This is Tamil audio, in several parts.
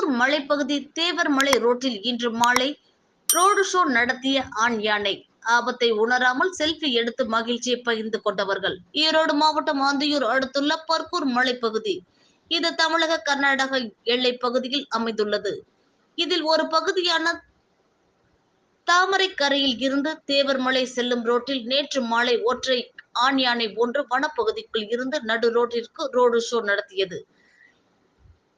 மலைப்பகுதி தேவர்மலை ரோட்டில் இன்று மாலை ரோடு ஷோ நடத்திய ஆண் யானை. ஆபத்தை உணராமல் செல்ஃபி எடுத்து மகிழ்ச்சியை பகிர்ந்து கொண்டவர்கள். ஈரோடு மாவட்டம் ஆந்தியூர் அடுத்துள்ள பர்கூர் மலைப்பகுதி. இது தமிழக கர்நாடக எல்லை பகுதியில் அமைந்துள்ளது. இதில் ஒரு பகுதியான தாமரைக்கரையில் இருந்து தேவர்மலை செல்லும் ரோட்டில் நேற்று மாலை ஒற்றை ஆண் யானை ஒன்று வனப்பகுதிக்குள் இருந்து நடு ரோட்டிற்கு ரோடு ஷோ நடத்தியது.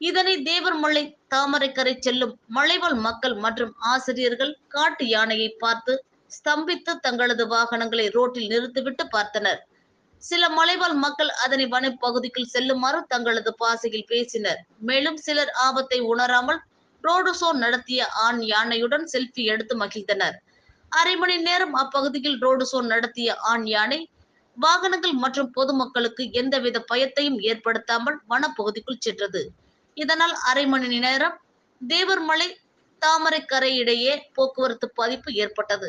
இதனை தேவர்மலை தாமரைக்கரை செல்லும் மலைவாழ் மக்கள் மற்றும் ஆசிரியர்கள் காட்டு யானையை பார்த்து ஸ்தம்பித்து தங்களது வாகனங்களை ரோட்டில் நிறுத்திவிட்டு பார்த்தனர். சில மலைவாழ் மக்கள் அதனை வனப்பகுதிக்குள் செல்லுமாறு தங்களது பாசையில் பேசினர். மேலும் சிலர் ஆபத்தை உணராமல் ரோடு ஷோ நடத்திய ஆண் யானையுடன் செல்ஃபி எடுத்து மகிழ்ந்தனர். அரை மணி நேரம் அப்பகுதியில் ரோடு ஷோ நடத்திய ஆண் யானை வாகனங்கள் மற்றும் பொதுமக்களுக்கு எந்தவித பயத்தையும் ஏற்படுத்தாமல் வனப்பகுதிக்குள் சென்றது. இதனால் அரை மணி நேரம் தேவர்மலை தாமரைக்கரை இடையே போக்குவரத்து பாதிப்பு ஏற்பட்டது.